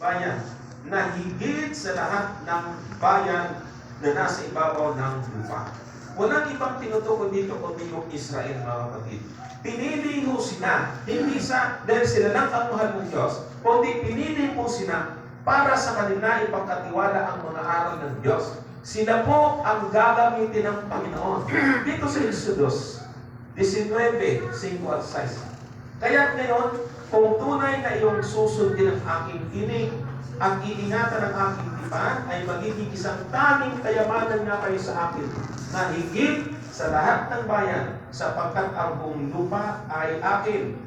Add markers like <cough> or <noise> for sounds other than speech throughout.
bayan na higit sa lahat ng bayan na nasa ibabaw ng lupa. Walang ibang tinutukoy dito kundi yung Israel, mga kapatid. Pinili ho sila, hindi sa, dahil sila lang ang mahal ng Diyos, kundi pinili po sila para sa kanila ipagkatiwala ang mga aral ng Diyos. Sila po ang gagamitin ng Panginoon. <clears throat> Dito sa Exodus 19, 5 at 6. Kaya ngayon, kung tunay na iyong susundin ang aking tinig at iingatan ang aking tipan, ay magiging isang tanging kayamanan nga kayo sa akin na higit sa lahat ng bayan sapagkat ang buong lupa ay akin.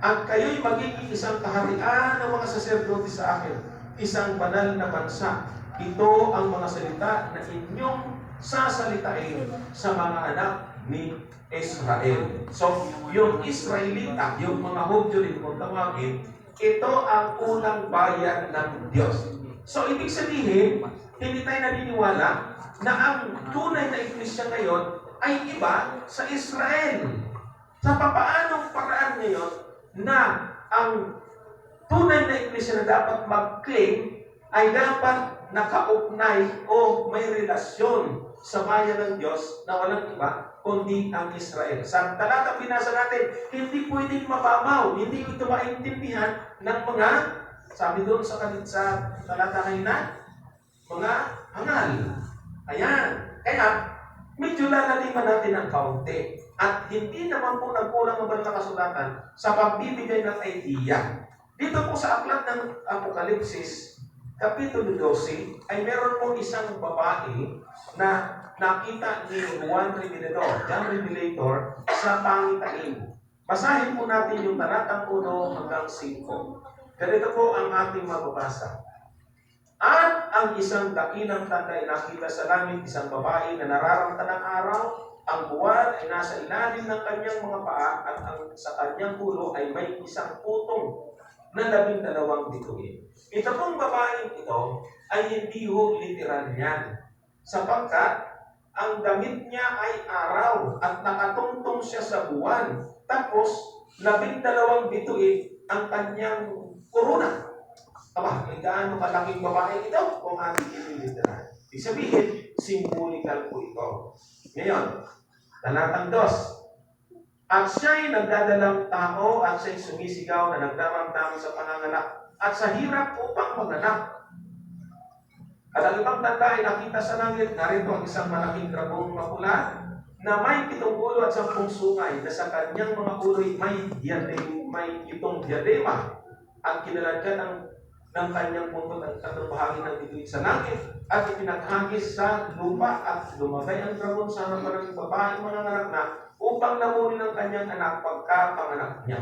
At kayo'y magiging isang kaharian ng mga saserdote sa akin, isang banal na bansa. Ito ang mga salita na inyong sasalitain sa mga anak ni Israel. So, yung Israelita, yung mga Hudyo rin kung tawagin, ito ang unang bayan ng Diyos. So, ibig sabihin, hindi tayo naniniwala na ang tunay na iglesia ngayon ay iba sa Israel. Sa papaanong paraan ngayon na ang tunay na iglesia na dapat mag-claim ay dapat nakaugnay o may relasyon sa bayan ng Diyos na walang iba kundi ang Israel. Sa talatang binasa natin, hindi pwedeng mababaw, hindi ito maintindihan ng mga, sabi doon sa, sa talata ngayon na, mga hangal. Ayan. Kaya, medyo lalaliman natin ng kaunti. At hindi naman po nagkulang ang banal na kasulatan sa pagbibigay ng idea. Dito po sa aklat ng Apokalipsis, Kapitulo 12, ay meron po isang babae na nakita ni Juan Revelador, John Revelator, sa pangitain. Basahin po natin yung talatang 1 hanggang 5. Ganito po ang ating mababasa. At ang isang dakilang tanda nakita sa langit, isang babae na nararamta ng araw, ang buwan ay nasa ilalim ng kanyang mga paa at ang, sa kanyang ulo ay may isang putong na labing dalawang bituin. Ito pong babaeng ito ay hindi ho literal yan. Sapagkat ang damit niya ay araw at nakatungtong siya sa buwan. Tapos, labing dalawang bituin ang kanyang kuruna. Aba, ay gaano kalaking babae ito kung ating ililiteral. Ibig sabihin, symbolical po ito. Ngayon, talatang dos. At siya'y nagdadalang tao at siya'y sumisigaw na nagdaramdam sa panganganak at sa hirap upang maganak. At ang ibang tanda ay nakita sa langit, narito ang isang malaking dragong mapula na may pitong ulo at sampung sungay na sa kanyang mga ulo'y may diadem, may itong diadema ang kinaladyan ng, ng kanyang puntot at tatlong bahagi ng bituin sa langit at ipinaghagis sa lupa at lumagay ang dragon sa harapan ng babaeng mga anak na upang lamunin ang kanyang anak pagkapanganak niya.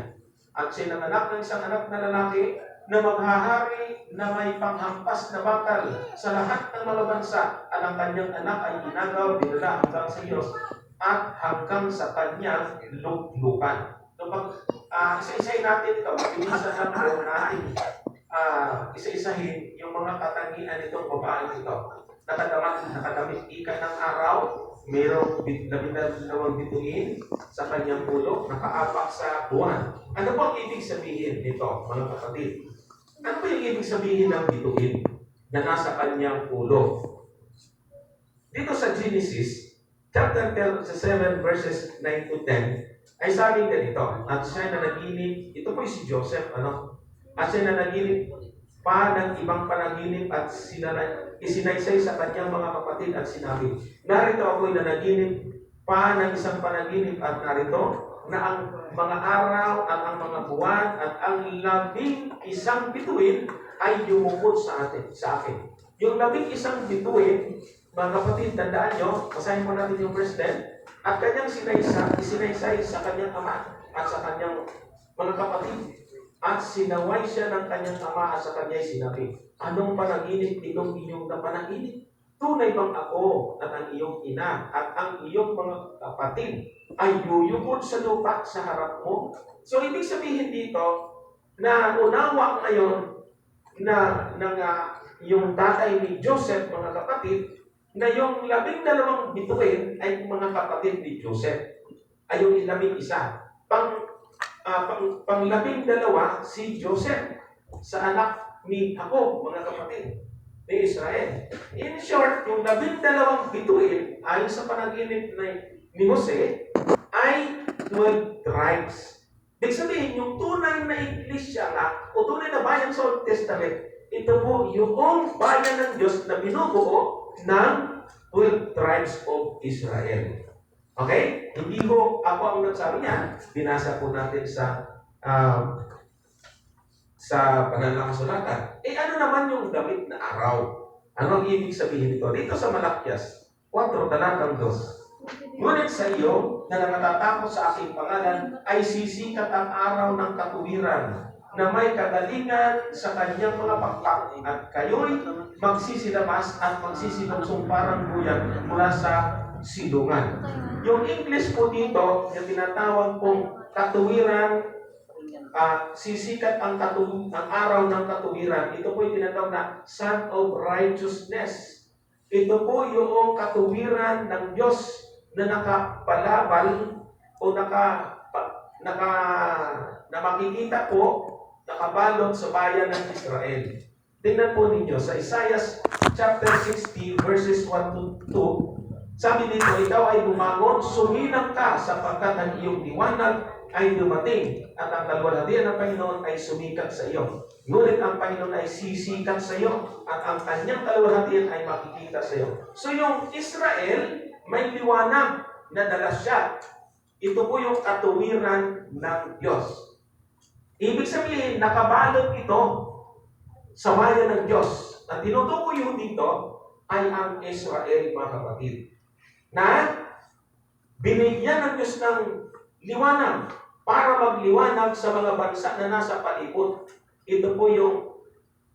At siya nanganak ng isang anak na lalaki na maghahari na may panghampas na bakal sa lahat ng mga bansa at ang kanyang anak ay inagaw, dinala hanggang sa Diyos at hanggang sa kanyang luklukan. So pag uh, isa-isahin natin ito, pinisan lang po natin uh, isa-isahin yung mga katangian nitong babae ito. Nakadamit, nakadamit ika ng araw, mayroong labindalawang bituin sa kanyang ulo, nakaapak sa buwan. Ano po ang ibig sabihin nito, mga kapatid? Ano ba yung ibig sabihin ng bituin na nasa kanyang ulo? Dito sa Genesis, chapter 7, verses 9 to 10, ay sabi ganito, at siya na naginip, ito po si Joseph, ano? At siya na naginip pa ng ibang panaginip at sinana, isinaysay sa kanyang mga kapatid at sinabi, narito ako'y nanaginip pa ng isang panaginip at narito na ang mga araw at ang mga buwan at ang labing isang bituin ay yumukod sa atin, sa akin. Yung labing isang bituin, mga kapatid, tandaan nyo, basahin mo natin yung verse 10, at kanyang sinaysa, isinaysay sa kanyang ama at sa kanyang mga kapatid, at sinaway siya ng kanyang ama at sa kanya'y sinabi, Anong panaginip itong inyong napanaginip? Tunay bang ako at ang iyong ina at ang iyong mga kapatid ay yuyukod sa lupa sa harap mo? So, ibig sabihin dito, na unawa ngayon na, na nga, yung tatay ni Joseph, mga kapatid, na yung labing dalawang bituin ay mga kapatid ni Joseph. Ay yung labing isa. Pang, uh, pang, pang labing dalawa, si Joseph sa anak ni ako, mga kapatid, ni Israel. In short, yung labing dalawang bituin, ayon sa panaginip ni, Jose, ay 12 tribes. Ibig sabihin, yung tunay na iglesia nga, o tunay na bayan sa Old Testament, ito po yung bayan ng Diyos na binubuo ng 12 tribes of Israel. Okay? Hindi ko ako ang nagsabi niyan. Binasa po natin sa um, sa banal. Eh ano naman yung damit na araw? Ano ang ibig sabihin nito? Dito sa Malakyas, 4 talatang 2. Ngunit sa iyo na nangatatapos sa aking pangalan ay sisikat ang araw ng katuwiran na may kagalingan sa kanyang mga pakpak at kayo'y magsisilabas at magsisilugsong parang buyan mula sa silungan. Yung English po dito, yung tinatawag pong katuwiran, ah, sisikat ang, katu ang araw ng katuwiran. Ito po yung tinatawag na Son of Righteousness. Ito po yung katuwiran ng Diyos na nakabalabal o naka, naka, na makikita po nakabalot sa bayan ng Israel. Tingnan po ninyo sa Isaiah chapter 60 verses 1 to 2. Sabi dito, ikaw ay bumangon, suminang ka sapagkat ang iyong liwanag ay dumating at ang kalwalhatian ng Panginoon ay sumikat sa iyo. Ngunit ang Panginoon ay sisikat sa iyo at ang kanyang kalwalhatian ay makikita sa iyo. So yung Israel, may liwanag na dala siya. Ito po yung katuwiran ng Diyos. Ibig sabihin, nakabalot ito sa bayan ng Diyos. At tinutukoy dito ay ang Israel, mga kapatid. Na binigyan ng Diyos ng liwanag para magliwanag sa mga bansa na nasa palibot. Ito po yung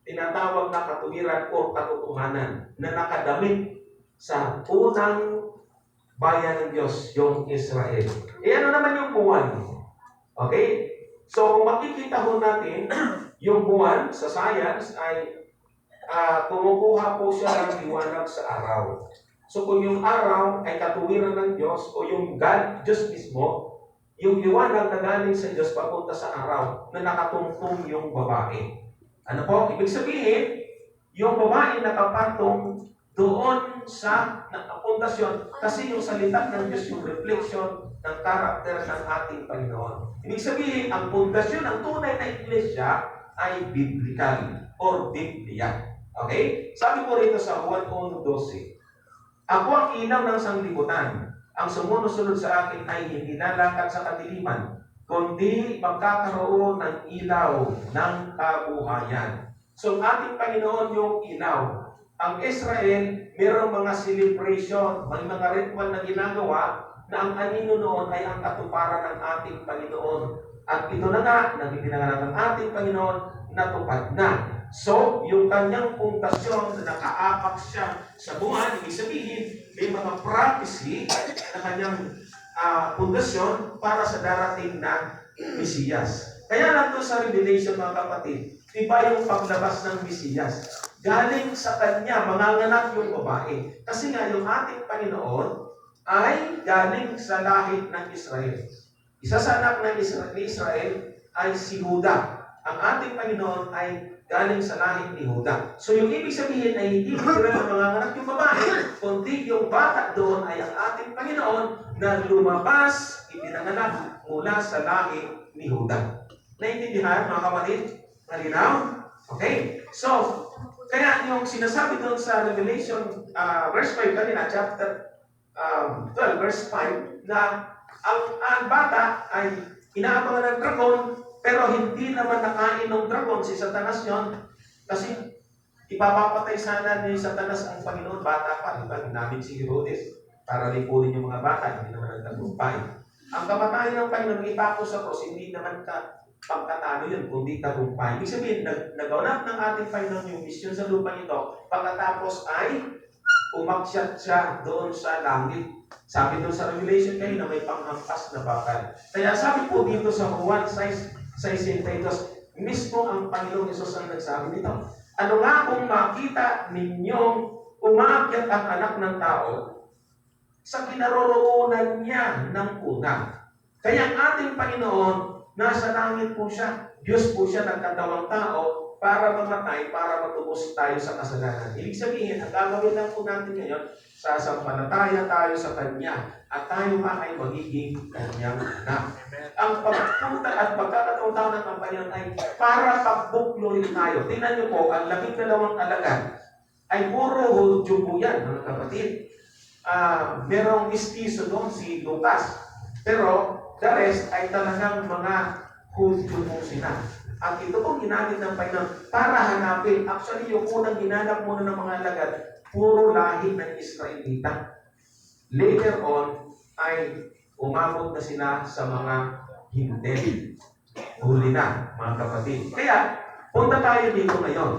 tinatawag na katuwiran o katotohanan na nakadamit sa unang bayan ng Diyos, yung Israel. E ano naman yung buwan? Okay? So kung makikita ho natin, <clears throat> yung buwan sa science ay ah, kumukuha po siya ng liwanag sa araw. So kung yung araw ay katuwiran ng Diyos o yung God, Diyos mismo, yung liwanag na galing sa Diyos papunta sa araw na nakatungtong yung babae. Ano po? Ibig sabihin, yung babae nakapatong doon sa pundasyon kasi yung salita ng Diyos yung reflection ng karakter ng ating Panginoon. Ibig sabihin, ang pundasyon ng tunay na iglesia ay biblical or Biblia. Okay? Sabi po rito sa Juan 1.12, Ako ang ilaw ng sanglibutan. Ang sumusunod sa akin ay hindi lalakad sa kadiliman, kundi magkakaroon ng ilaw ng kabuhayan. So, ang ating Panginoon yung ilaw. Ang Israel, mayroong mga celebration, may mga ritual na ginagawa na ang anino noon ay ang katuparan ng ating Panginoon. At ito na nga, nang ng ating Panginoon, natupad na. So, yung kanyang puntasyon na nakaapak siya sa buwan, ibig sabihin, may mga prophecy na kanyang ah, pundasyon para sa darating na Mesiyas. Kaya lang sa Revelation, mga kapatid, iba yung paglabas ng Mesiyas. Galing sa kanya, manganganak yung babae. Kasi nga, yung ating Panginoon ay galing sa lahit ng Israel. Isa sa anak ng Israel ay si Huda. Ang ating Panginoon ay galing sa lahit ni Huda. So yung ibig sabihin ay hindi Israel ang manganganak yung babae, kundi yung bata doon ay ang ating Panginoon na lumabas, ipinanganak mula sa lahit ni Huda. Naintindihan mga kapatid? Malinaw? Okay? So, kaya yung sinasabi doon sa Revelation ah, verse 5 kanina, chapter um, 12, verse 5, na ang, ang bata ay inaabangan ng dragon, pero hindi naman nakain ng dragon si Satanas yon kasi ipapapatay sana ni Satanas ang Panginoon bata pa. Diba? Ginamit si Herodes para lipunin yung mga bata, hindi naman nagtagumpay. Ang kamatayan ng Panginoon ipako sa cross, hindi naman ka pagkatalo yun, kundi tagumpay. Ibig sabihin, nag nagawanap ng ating Panginoon yung misyon sa lupa ito, pagkatapos ay umakyat siya doon sa langit. Sabi doon sa Revelation kayo na may panghampas na bakal. Kaya sabi po dito sa Juan 6.62, mismo ang Panginoong Isus ang nagsabi nito. Ano nga kung makita ninyong umakyat ang anak ng tao sa kinaroroonan niya ng una. Kaya ang ating Panginoon, nasa langit po siya. Diyos po siya nagkatawang tao para mamatay, para matubos tayo sa kasalanan. Ibig sabihin, ang gagawin lang po natin ngayon, sasampalataya tayo sa Kanya at tayo nga ay magiging Kanyang anak. Ang pagpunta at pagkakataon ng Panginoon ay para pagbuklorin tayo. Tingnan niyo po, ang labing dalawang alagad ay puro Hudyo po yan, mga kapatid. Ah, merong mistiso doon si Lucas. Pero the rest ay talagang mga Hudyo po sila. At ito po ginamit ng Panginoon para hanapin. Actually, yung unang ginanap muna ng mga alagad, puro lahi ng Israelita. Later on, ay umabot na sila sa mga hindi. Huli na, mga kapatid. Kaya, punta tayo dito ngayon.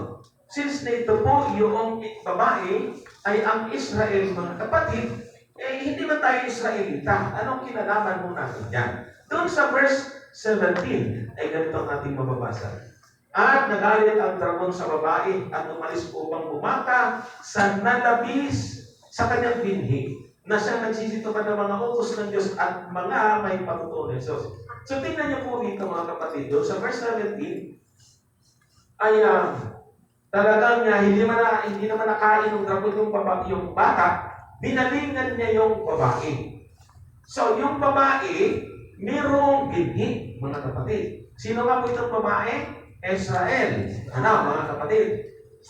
Since na ito po yung babae ay ang Israel, mga kapatid, eh hindi ba tayo Israelita? Anong kinalaman mo natin yan? Doon sa verse 17, ay ganito ang ating mababasa. At nagalit ang dragon sa babae at umalis upang bumaka sa nalabis sa kanyang binhi na siya nagsisitukan ng mga utos ng Diyos at mga may patutunan ng. So tingnan niyo po dito mga kapatid, doon sa verse 17, ay ah, talagang uh, hindi naman na, hindi naman nakain ng dragon yung, baba, yung bata, binalingan niya yung babae. So yung babae, mayroong binhi, mga kapatid. Sino nga po itong babae? Israel. Ano, mga kapatid?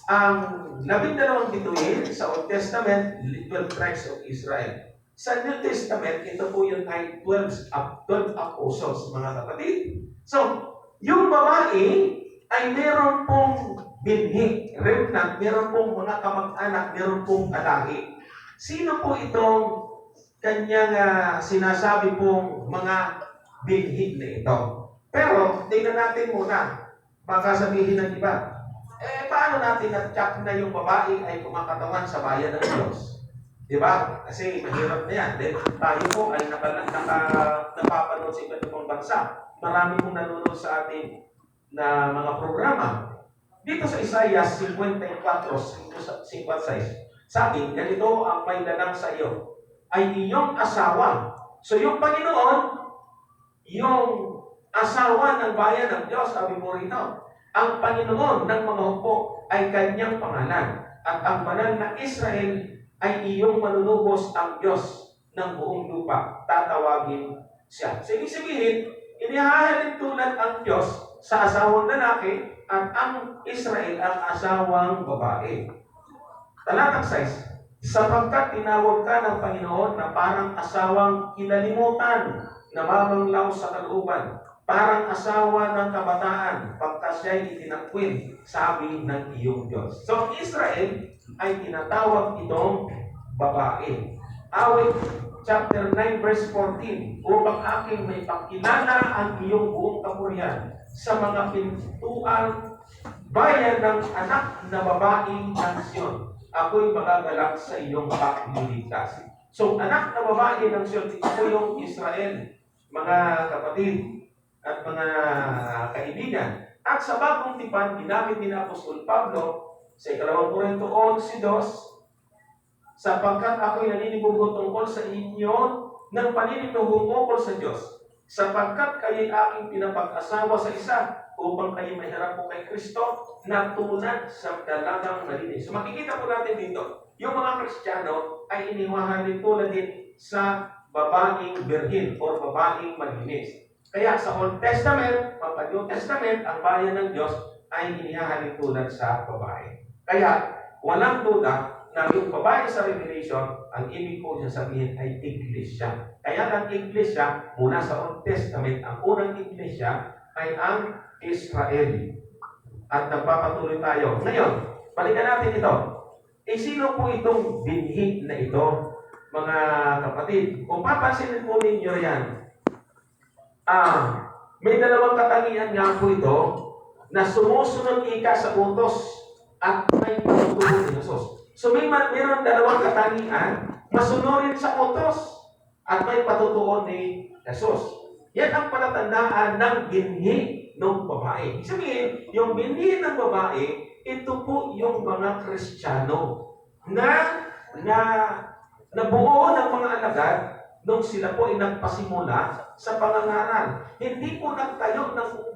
Ang labing dalawang bituin sa Old Testament, 12 tribes of Israel. Sa New Testament, ito po yung ay 12, ap- 12 apostles, mga kapatid. So, yung babae ay meron pong binhi, remnant, meron pong mga kamag-anak, meron pong alahi. Sino po itong kanyang ah, sinasabi pong mga binhi na ito? Pero, tingnan natin muna, baka sabihin ng iba, eh, paano natin na-check na yung babae ay kumakatawan sa bayan ng Diyos? Di ba? Kasi mahirap na yan. Then, tayo po ay naka, naka, napapanood sa iba't ibang bansa. Marami pong nanonood sa ating na mga programa. Dito sa Isaiah 54, 56, sabi, ganito ang may dalang sa iyo, ay iyong asawa. So yung Panginoon, yung asawa ng bayan ng Diyos, sabi mo rito, ang Panginoon ng mga hukbo ay kanyang pangalan. At ang banal na Israel ay iyong manunubos ang Diyos ng buong lupa. Tatawagin siya. So, ibig sabihin, inihahalin tulad ang Diyos sa asawang lalaki at ang Israel ang asawang babae. Talatang 6, sapagkat tinawag ka ng Panginoon na parang asawang kinalimutan na mamanglaw sa kalooban, parang asawa ng kabataan, pagka siya'y itinakwil, sabi ng iyong Diyos. So, Israel ay tinatawag itong babae. Awit chapter 9 verse 14, upang aking may pakilala ang iyong buong kapurihan sa mga pintuan bayan ng anak na babaeng ng Sion. Ako'y magagalak sa iyong pagliligtas. So, anak na babae ng Sion, ito yung Israel, mga kapatid at mga kaibigan. At sa bagong tipan, ginamit ni na Apostol Pablo sa ikalawang Korinto 11.2, sapagkat ako'y naninibugo tungkol sa inyo ng panininuhong ukol sa Diyos, sapagkat kayo'y aking pinapag-asawa sa isa upang kayo maharap po kay Kristo na tunad sa dalagang malinis. So makikita po natin dito, yung mga Kristiyano ay iniwahalin tulad din sa babaeng birhin o babaeng malinis. Kaya sa Old Testament, pag New Testament, ang bayan ng Diyos ay inihahalin tulad sa babae. Kaya, walang duda na yung babae sa Revelation, ang ibig po niya sabihin ay iglesia. Kaya ang iglesia, mula sa Old Testament, ang unang iglesia ay ang Israel. At nagpapatuloy tayo. Ngayon, balikan natin ito. Eh, sino po itong binhi na ito, mga kapatid? Kung papansinin po ninyo yan, ah, may dalawang katangian nga po ito na sumusunod ika sa utos at may patutunan ni Jesus. So may ma- meron dalawang katangian, masunurin sa utos at may patutuon ni Jesus. Yan ang palatandaan ng binhi ng babae. Ibig sabihin, yung binhi ng babae, ito po yung mga Kristiyano na na nabuo ng mga alagad nung sila po ay nagpasimula sa pangangaral. Hindi po nagtayo ng